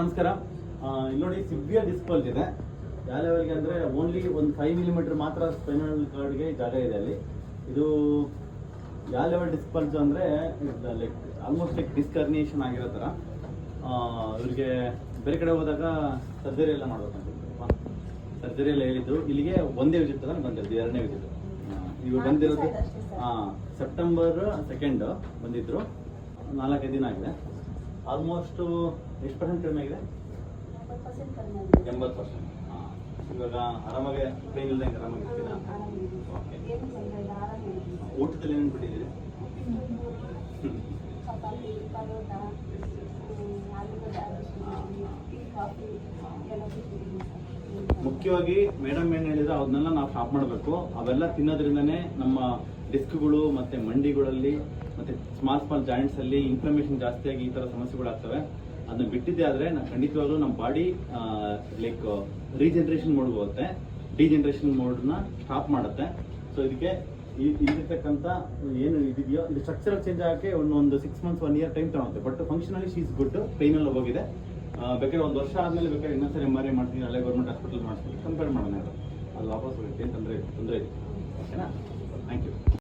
ನಮಸ್ಕಾರ. ಇಲ್ಲಿ ನೋಡಿ ಸಿವಿಯರ್ ಡಿಸ್ಪಲ್ಸ್ ಇದೆ. ಯಾವ ಲೆವೆಲ್ಗೆ ಅಂದರೆ ಓನ್ಲಿ ಒಂದು ಫೈವ್ ಮಿಲಿಮೀಟರ್ ಮಾತ್ರ ಸ್ಪೈನಲ್ ಕಾರ್ಡ್ಗೆ ಜಾಗ ಇದೆ ಅಲ್ಲಿ. ಇದು ಯಾವ ಲೆವೆಲ್ ಡಿಸ್ಪಲ್ಸ್ ಅಂದರೆ ಲೈಕ್ ಆಲ್ಮೋಸ್ಟ್ ಲೈಕ್ ಡಿಸ್ಕರ್ನಿಯೇಷನ್ ಆಗಿರೋ ಥರ ಇವ್ರಿಗೆ ಬೇರೆ ಕಡೆ ಹೋದಾಗ ಸರ್ಜರಿ ಎಲ್ಲ ಮಾಡ್ಬೇಕಂತ ಸರ್ಜರಿ ಎಲ್ಲ ಹೇಳಿದ್ದು ಇಲ್ಲಿಗೆ ಒಂದೇ ವಿಸಿಟ್ ತಗೊಂಡು ಬಂದಿದ್ದು ಎರಡನೇ ವಿಸಿಟ್ ಇವ್ರು ಬಂದಿರೋದು ಹಾಂ ಸೆಪ್ಟೆಂಬರ್ ಸೆಕೆಂಡ್ ಬಂದಿದ್ದರು ನಾಲ್ಕೈದು ದಿನ ಆಗಿದೆ. ಆಲ್ಮೋಸ್ಟ್ ಎಷ್ಟು ಪರ್ಸೆಂಟ್ ಕಡಿಮೆ ಆಗಿದೆ? ಎಂಬತ್ತು ಪರ್ಸೆಂಟ್ ಇವಾಗ ಆರಾಮಾಗೆ ಪೇನ್ ಇಲ್ದಂಗೆ ಆರಾಮಾಗಿ ಇರ್ತೀರಾ? ಓಕೆ ಊಟದಲ್ಲಿ ಏನೇನು ಬಿಟ್ಟಿದ್ದೀರಿ ಮುಖ್ಯವಾಗಿ ಮೇಡಮ್ ಏನು ಹೇಳಿದ್ರೆ ಅದನ್ನೆಲ್ಲ ನಾವು ಸ್ಟಾಪ್ ಮಾಡಬೇಕು. ಅವೆಲ್ಲ ತಿನ್ನೋದ್ರಿಂದನೇ ನಮ್ಮ ಡಿಸ್ಕ್ಗಳು ಮತ್ತೆ ಮಂಡಿಗಳಲ್ಲಿ ಮತ್ತೆ ಸ್ಮಾಲ್ ಸ್ಮಾಲ್ ಜಾಯಿಂಟ್ಸ್ ಅಲ್ಲಿ ಇನ್ಫ್ಲಮೇಷನ್ ಜಾಸ್ತಿಯಾಗಿ ಈ ತರ ಸಮಸ್ಯೆಗಳಾಗ್ತವೆ. ಅದನ್ನ ಬಿಟ್ಟಿದ್ದೆ ಆದ್ರೆ ನಾವು ಖಂಡಿತವಾಗ್ಲೂ ನಮ್ಮ ಬಾಡಿ ಲೈಕ್ ರೀಜನರೇಷನ್ ಮೋಡ್ ಹೋಗುತ್ತೆ. ಡಿಜನರೇಷನ್ ಮೋಡ್ನ ಸ್ಟಾಪ್ ಮಾಡುತ್ತೆ. ಸೊ ಇದಕ್ಕೆ ಇಲ್ಲಿರ್ತಕ್ಕಂಥ ಏನು ಇದೆಯೋ, ಇದು ಸ್ಟ್ರಕ್ಚರಲ್ ಚೇಂಜ್ ಆಗಕ್ಕೆ ಒಂದು ಒಂದು six months one year time ತಗೊಳುತ್ತೆ. ಬಟ್ ಫಂಕ್ಷನಲ್ಲಿ ಶೀಸ್ ಗುಡ್ ಪೈನಲ್ಲಿ ಹೋಗಿದೆ. ಬೇಕಾದ್ರೆ ಒಂದು ವರ್ಷ ಆದ್ಮೇಲೆ ಬೇಕಾದ್ರೆ ಇನ್ನೊಂದ್ಸರಿ ಎಂ ಆರ್ ಐ ಮಾಡ್ತೀನಿ, ಅಲ್ಲೇ ಗೌರ್ಮೆಂಟ್ ಹಾಸ್ಪಿಟಲ್ ಮಾಡಿಸ್ತೀನಿ ಕಂಪೇರ್ ಮಾಡೋಣ ಅದು ವಾಪಸ್ ಬರುತ್ತೆ ತೊಂದರೆ ತೊಂದರೆ ಇದೆ ಓಕೆನಾ ಥ್ಯಾಂಕ್ ಯು